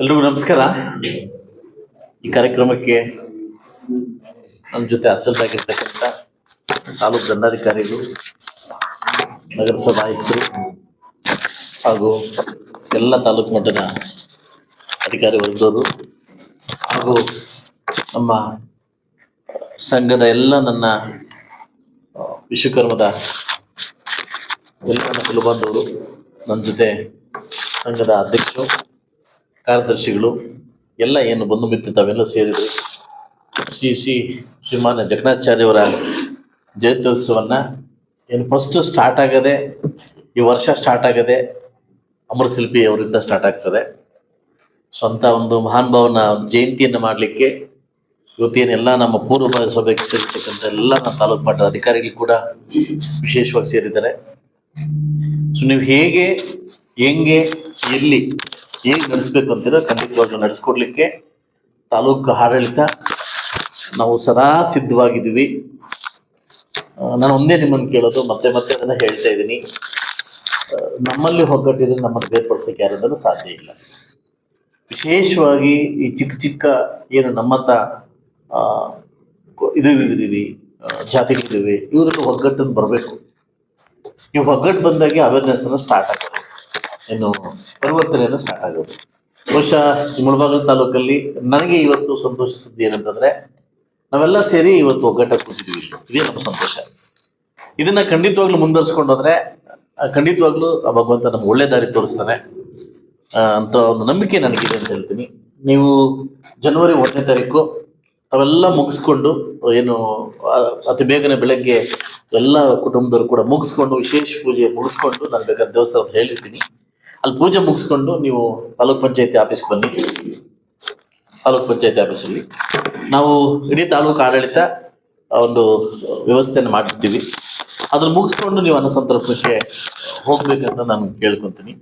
ಎಲ್ರಿಗೂ ನಮಸ್ಕಾರ. ಈ ಕಾರ್ಯಕ್ರಮಕ್ಕೆ ನಮ್ಮ ಜೊತೆ ಅಸಲ್ಟಾಗಿರ್ತಕ್ಕಂಥ ತಾಲೂಕು ದಂಡಾಧಿಕಾರಿಗಳು, ನಗರಸಭಾ ಆಯುಕ್ತರು ಹಾಗೂ ಎಲ್ಲ ತಾಲೂಕು ಮಟ್ಟದ ಅಧಿಕಾರಿ ವರ್ಗದವರು ಹಾಗೂ ನಮ್ಮ ಸಂಘದ ಎಲ್ಲ ನನ್ನ ವಿಶ್ವಕರ್ಮದ ಎಲ್ಲ ನನ್ನ ಕುಲಬಾಂಧವರು ನನ್ನ ಜೊತೆ ಸಂಘದ ಅಧ್ಯಕ್ಷರು ಕಾರ್ಯದರ್ಶಿಗಳು ಎಲ್ಲ ಏನು ಬಂಧು ಮಿತ್ರ ತಾವೆಲ್ಲ ಸೇರಿದ್ರು ಶ್ರೀ ಶ್ರೀ ಶ್ರೀಮಾನ್ಯ ಜಗನ್ನಾಚಾರ್ಯವರ ಜಯಂತ್ಯೋತ್ಸವವನ್ನು ಏನು ಫಸ್ಟ್ ಸ್ಟಾರ್ಟ್ ಆಗದೆ, ಈ ವರ್ಷ ಸ್ಟಾರ್ಟ್ ಆಗದೆ ಅಮರಶಿಲ್ಪಿ ಅವರಿಂದ ಸ್ಟಾರ್ಟ್ ಆಗ್ತದೆ. ಸ್ವಂತ ಒಂದು ಮಹಾನ್ ಭಾವನ ಜಯಂತಿಯನ್ನು ಮಾಡಲಿಕ್ಕೆ ಇವತ್ತೇನೆಲ್ಲ ನಮ್ಮ ಪೂರ್ವ ಸಭೆಗೆ ಸೇರಿರ್ತಕ್ಕಂಥ ಎಲ್ಲ ನಮ್ಮ ತಾಲೂಕು ಮಟ್ಟದ ಅಧಿಕಾರಿಗಳು ಕೂಡ ವಿಶೇಷವಾಗಿ ಸೇರಿದ್ದಾರೆ. ಸೊ ನೀವು ಹೇಗೆ, ಹೆಂಗೆ, ಎಲ್ಲಿ ಹೇಗೆ ನಡೆಸ್ಬೇಕು ಅಂತೀರೋ ಖಂಡಿತವಾಗ್ಲೂ ನಡೆಸ್ಕೊಡ್ಲಿಕ್ಕೆ ತಾಲೂಕು ಆಡಳಿತ ನಾವು ಸದಾ ಸಿದ್ಧವಾಗಿದ್ದೀವಿ. ನಾನು ಒಂದೇ ನಿಮ್ಮನ್ನು ಕೇಳೋದು, ಮತ್ತೆ ಮತ್ತೆ ಅದನ್ನ ಹೇಳ್ತಾ ಇದ್ದೀನಿ. ನಮ್ಮಲ್ಲಿ ಒಗ್ಗಟ್ಟಿದ್ರೆ ನಮ್ಮನ್ನು ಬೇರ್ಪಡಿಸೋಕೆ ಯಾರಿಂದಲೂ ಸಾಧ್ಯ ಇಲ್ಲ. ವಿಶೇಷವಾಗಿ ಈ ಚಿಕ್ಕ ಚಿಕ್ಕ ಏನು ನಮ್ಮತ್ತ ಇದು ಇದ್ದೀವಿ ಜಾತಿಗಳಿದ್ದೀವಿ ಇವರೆಲ್ಲ ಒಗ್ಗಟ್ಟನ್ನು ಬರಬೇಕು. ಈ ಒಗ್ಗಟ್ಟು ಬಂದಾಗ ಅವೇರ್ನೆಸ್ ಅನ್ನು ಸ್ಟಾರ್ಟ್ ಆಗೋದು ಏನು ಪರಿವರ್ತನೆಯನ್ನು ಸ್ಟಾರ್ಟ್ ಆಗುತ್ತೆ ಬಹುಶಃ ಮುಳಬಾಗಿಲು ತಾಲೂಕಲ್ಲಿ ನನಗೆ ಇವತ್ತು ಸಂತೋಷ ಸುದ್ದಿ ಏನಂತಂದ್ರೆ, ನಾವೆಲ್ಲ ಸೇರಿ ಇವತ್ತು ಒಗ್ಗಟ್ಟ ಕೂತಿದ್ದೀವಿ. ಇದೇ ನಮ್ಮ ಸಂತೋಷ. ಇದನ್ನ ಖಂಡಿತವಾಗ್ಲೂ ಮುಂದುವರ್ಸ್ಕೊಂಡೋದ್ರೆ ಖಂಡಿತವಾಗ್ಲೂ ಆ ಭಗವಂತ ನಮ್ಗೆ ಒಳ್ಳೆ ದಾರಿ ತೋರಿಸ್ತಾನೆ ಅಂತ ಒಂದು ನಂಬಿಕೆ ನನಗಿದೆ ಅಂತ ಹೇಳ್ತೀನಿ. ನೀವು ಜನವರಿ ಒಂದನೇ ತಾರೀಕು ಅವೆಲ್ಲ ಮುಗಿಸ್ಕೊಂಡು, ಏನು ಅತಿ ಬೇಗನೆ ಬೆಳಗ್ಗೆ ಎಲ್ಲ ಕುಟುಂಬದವರು ಕೂಡ ಮುಗಿಸ್ಕೊಂಡು, ವಿಶೇಷ ಪೂಜೆ ಮುಗಿಸ್ಕೊಂಡು ನಾನು ಬೇಕಾದ ದೇವಸ್ಥಾನ ಹೇಳಿರ್ತೀನಿ. ಅಲ್ಲಿ ಪೂಜೆ ಮುಗಿಸ್ಕೊಂಡು ನೀವು ತಾಲೂಕ್ ಪಂಚಾಯತಿ ಆಫೀಸ್ಗೆ ಬನ್ನಿ. ತಾಲೂಕ್ ಪಂಚಾಯತಿ ಆಫೀಸಲ್ಲಿ. ನಾವು ಇಡೀ ತಾಲೂಕು ಆಡಳಿತ ಒಂದು ವ್ಯವಸ್ಥೆಯನ್ನು ಮಾಡಿರ್ತೀವಿ. ಅದನ್ನು ಮುಗಿಸ್ಕೊಂಡು ನೀವು ಅನ್ನಸಂತರ್ಪಣೆಗೆ ಹೋಗ್ಬೇಕಂತ ನಾನು ಕೇಳ್ಕೊತೀನಿ.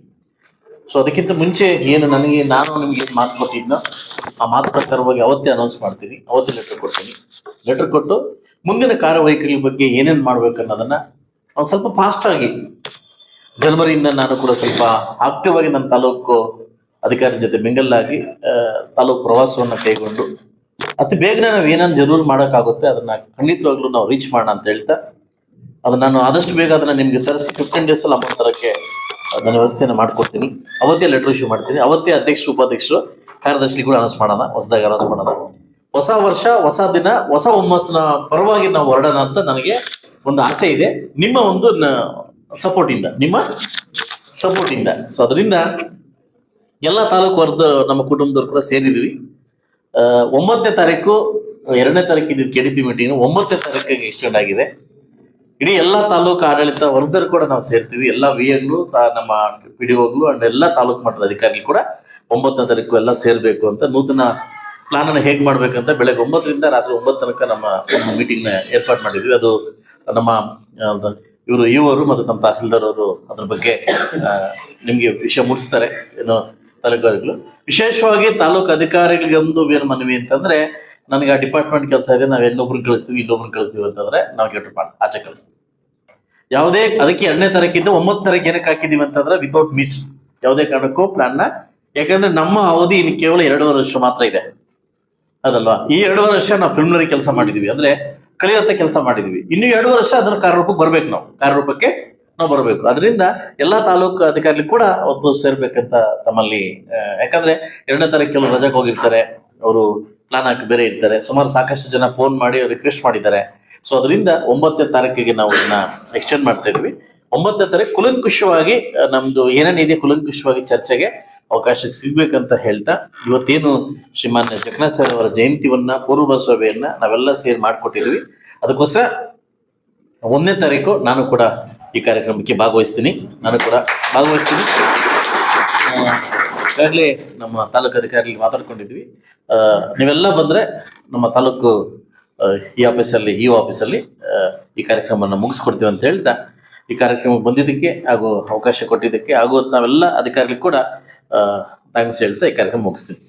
ಸೊ ಅದಕ್ಕಿಂತ ಮುಂಚೆ ಏನು ನನಗೆ, ನಾನು ನಿಮ್ಗೆ ಏನು ಮಾತು ಕೊಟ್ಟಿದ್ನೋ, ಆ ಮಾತು ಪ್ರಕಾರವಾಗಿ ಅವತ್ತೇ ಅನೌನ್ಸ್ ಮಾಡ್ತೀನಿ. ಅವತ್ತೇ ಲೆಟರ್ ಕೊಡ್ತೀನಿ. ಲೆಟರ್ ಕೊಟ್ಟು ಮುಂದಿನ ಕಾರ್ಯವೈಖರಿ ಬಗ್ಗೆ ಏನೇನು ಮಾಡ್ಬೇಕು ಅನ್ನೋದನ್ನ ಒಂದು ಸ್ವಲ್ಪ ಆಗಿ ಜನವರಿಯಿಂದ ನಾನು ಕೂಡ ಸ್ವಲ್ಪ ಆಕ್ಟಿವ್ ಆಗಿ ನನ್ನ ತಾಲೂಕು ಅಧಿಕಾರಿ ಜೊತೆ ಮಿಂಗಲ್ಲಾಗಿ ಆ, ತಾಲೂಕು ಪ್ರವಾಸವನ್ನು ಕೈಗೊಂಡು ಅತಿ ಬೇಗನೆ ನಾವು ಏನನ್ನು ಜರೂರ್ ಮಾಡೋಕ್ಕಾಗುತ್ತೆ ಅದನ್ನ ಖಂಡಿತವಾಗ್ಲೂ ನಾವು ರೀಚ್ ಮಾಡೋಣ ಅಂತ ಹೇಳ್ತಾ ಅದು ನಾನು ಆದಷ್ಟು ಬೇಗ ಅದನ್ನ ನಿಮಗೆ ತರಿಸಿ ಫಿಫ್ಟೀನ್ ಡೇಸ್ ಅಲ್ಲಿ ಅಮೌಂಟ್ ತರಕ್ಕೆ ನಾನು ವ್ಯವಸ್ಥೆಯನ್ನು ಮಾಡ್ಕೊಡ್ತೀನಿ. ಅವತ್ತೇ ಲೆಟರ್ ಇಶ್ಯೂ ಮಾಡ್ತೀನಿ. ಅವತ್ತೇ ಅಧ್ಯಕ್ಷರು ಉಪಾಧ್ಯಕ್ಷರು ಕಾರ್ಯದರ್ಶಿಗಳು ಅನೌನ್ಸ್ ಮಾಡೋಣ ಹೊಸದಾಗಿ ಅನೌನ್ಸ್ ಮಾಡೋಣ. ಹೊಸ ವರ್ಷ ಹೊಸ ದಿನ ಹೊಸ ಹುಮ್ಮಸ್ಸಿನ ಪರವಾಗಿ ನಾವು ಹೊರಡೋಣ ಅಂತ ನನಗೆ ಒಂದು ಆಸೆ ಇದೆ. ನಿಮ್ಮ ಒಂದು ಸಪೋರ್ಟ್ ಇಂದ, ನಿಮ್ಮ ಸಪೋರ್ಟ್ ಇಂದ. ಸೊ ಅದರಿಂದ ಎಲ್ಲ ತಾಲೂಕು ವರ್ಗದ ನಮ್ಮ ಕುಟುಂಬದವ್ರು ಕೂಡ ಸೇರಿದ್ವಿ. ಒಂಬತ್ತನೇ ತಾರೀಕು, ಎರಡನೇ ತಾರೀಕು ಇದ್ದಿದ್ದು ಕೆ ಡಿ ಪಿ ಮೀಟಿಂಗ್ ಒಂಬತ್ತನೇ ತಾರೀಕಿಗೆ ಎಕ್ಸ್ಟೆಂಡ್ ಆಗಿದೆ. ಇಡೀ ಎಲ್ಲ ತಾಲೂಕು ಆಡಳಿತ ವರ್ಗರು ಕೂಡ ನಾವು ಸೇರ್ತೀವಿ. ಎಲ್ಲ ವಿ ಎಗ್ಳು ನಮ್ಮ ಪಿ ಡಿ ಒಗ್ಲು ಅಂಡ್ ಎಲ್ಲ ತಾಲೂಕು ಮಟ್ಟದ ಅಧಿಕಾರಿಗಳು ಕೂಡ ಒಂಬತ್ತನೇ ತಾರೀಕು ಎಲ್ಲ ಸೇರಬೇಕು ಅಂತ ನೂತನ ಪ್ಲಾನ್ ಅನ್ನು ಹೇಗೆ ಮಾಡ್ಬೇಕಂತ ಬೆಳಗ್ಗೆ ಒಂಬತ್ತರಿಂದ ರಾತ್ರಿ ಒಂಬತ್ತು ತನಕ ನಮ್ಮ ಮೀಟಿಂಗ್ನ ಏರ್ಪಾಡು ಮಾಡಿದ್ವಿ. ಅದು ನಮ್ಮ ಇವರು ಇವರು ಮತ್ತು ನಮ್ಮ ತಹಸೀಲ್ದಾರ್ ಅವರು ಅದ್ರ ಬಗ್ಗೆ ನಿಮಗೆ ವಿಷಯ ಮುಟ್ಟಿಸ್ತಾರೆ ಏನು ತಾಲೂಕು ವಿಶೇಷವಾಗಿ ತಾಲೂಕು ಅಧಿಕಾರಿಗಳಿಗೊಂದು ಏನು ಮನವಿ ಅಂತಂದ್ರೆ, ನನಗೆ ಆ ಡಿಪಾರ್ಟ್ಮೆಂಟ್ ಕೆಲಸ ಇದೆ, ನಾವು ಎಲ್ಲೊಬ್ರು ಕಳಿಸ್ತೀವಿ, ಇನ್ನೊಬ್ರನ್ನ ಕಳಿಸ್ತೀವಿ ಅಂತಂದ್ರೆ ನಾವು ಗೆಟರ್ ಮಾಡಿ, ಆಚೆ ಕಳಿಸ್ತೀವಿ. ಯಾವುದೇ, ಅದಕ್ಕೆ ಎರಡನೇ ತಾರೀಕಿಂದ ಒಂಬತ್ತು ತಾರೀಕು ಏನಕ್ಕೆ ಹಾಕಿದೀವಿ ಅಂತಂದ್ರೆ ವಿತೌಟ್ ಮಿಸ್ ಯಾವುದೇ ಕಾರಣಕ್ಕೂ ಪ್ಲಾನ್ನ ಯಾಕಂದ್ರೆ ನಮ್ಮ ಅವಧಿ ಇನ್ನು ಕೇವಲ ಎರಡೂವರೆ ವರ್ಷ ಮಾತ್ರ ಇದೆ. ಅದಲ್ವಾ? ಈ ಎರಡೂವರೆ ವರ್ಷ ನಾವು ಪ್ರಿಮಿನರಿ ಕೆಲಸ ಮಾಡಿದೀವಿ. ಅಂದ್ರೆ ಕಲಿಯತ್ತ ಕೆಲಸ ಮಾಡಿದೀವಿ. ಇನ್ನು ಎರಡು ವರ್ಷ ಅದನ್ನ ಕಾರ್ಯರೂಪಕ್ಕೆ ಬರ್ಬೇಕು ನಾವು. ಕಾರ್ಯರೂಪಕ್ಕೆ ನಾವು ಬರಬೇಕು. ಅದರಿಂದ ಎಲ್ಲಾ ತಾಲೂಕು ಅಧಿಕಾರಿ ಕೂಡ ಒಬ್ಬರು ಸೇರ್ಬೇಕಂತ ತಮ್ಮಲ್ಲಿ ಯಾಕಂದ್ರೆ ಎರಡನೇ ತಾರೀಕು ಕೆಲವು ರಜಾಕ್ ಹೋಗಿರ್ತಾರೆ. ಅವರು ಪ್ಲಾನ್ ಹಾಕಿ ಬೇರೆ ಇರ್ತಾರೆ. ಸುಮಾರು ಸಾಕಷ್ಟು ಜನ ಫೋನ್ ಮಾಡಿ ರಿಕ್ವೆಸ್ಟ್ ಮಾಡಿದ್ದಾರೆ. ಸೊ ಅದರಿಂದ ಒಂಬತ್ತನೇ ತಾರೀಕಿಗೆ ನಾವು ಇದನ್ನ ಎಕ್ಸ್ಟೆಂಡ್ ಮಾಡ್ತಾ ಇದ್ವಿ. ಒಂಬತ್ತನೇ ತಾರೀಕು ಕುಲಂಕುಷವಾಗಿ ನಮ್ದು ಏನೇನಿದೆ ಕುಲಂಕುಷವಾಗಿ ಚರ್ಚೆಗೆ ಅವಕಾಶ ಸಿಗ್ಬೇಕಂತ ಹೇಳ್ತಾ ಇವತ್ತೇನು ಶ್ರೀಮಾನ್ಯ ಜಗನ್ನಾಥ ಸರ್ ಅವರ ಜಯಂತಿವನ್ನ, ಪೂರ್ವ ಸಭೆಯನ್ನ ನಾವೆಲ್ಲ ಸೇರಿ ಮಾಡ್ಕೊಟ್ಟಿದ್ವಿ. ಅದಕ್ಕೋಸ್ಕರ ಒಂದನೇ ತಾರೀಕು ನಾನು ಕೂಡ ಈ ಕಾರ್ಯಕ್ರಮಕ್ಕೆ ಭಾಗವಹಿಸ್ತೀನಿ. ನಾನು ಕೂಡ ಭಾಗವಹಿಸ್ತೀನಿ. ಈಗಾಗಲೇ ನಮ್ಮ ತಾಲೂಕು ಅಧಿಕಾರಿಗಳಿಗೆ ಮಾತಾಡ್ಕೊಂಡಿದ್ವಿ. ನೀವೆಲ್ಲ ಬಂದ್ರೆ ನಮ್ಮ ತಾಲೂಕು ಈ ಆಫೀಸಲ್ಲಿ ಈ ಆಫೀಸಲ್ಲಿ ಈ ಕಾರ್ಯಕ್ರಮವನ್ನು ಮುಗಿಸ್ಕೊಡ್ತೀವಿ ಅಂತ ಹೇಳ್ತಾ ಈ ಕಾರ್ಯಕ್ರಮಕ್ಕೆ ಬಂದಿದ್ದಕ್ಕೆ ಹಾಗೂ ಅವಕಾಶ ಕೊಟ್ಟಿದ್ದಕ್ಕೆ ಹಾಗೂ ನಾವೆಲ್ಲ ಅಧಿಕಾರಿಗಳು ಕೂಡ ಥ್ಯಾಂಕ್ಸ್ ಹೇಳ್ತಾ ಈ ಕಾರ್ಯಕ್ರಮ ಮುಗಿಸ್ತೀನಿ.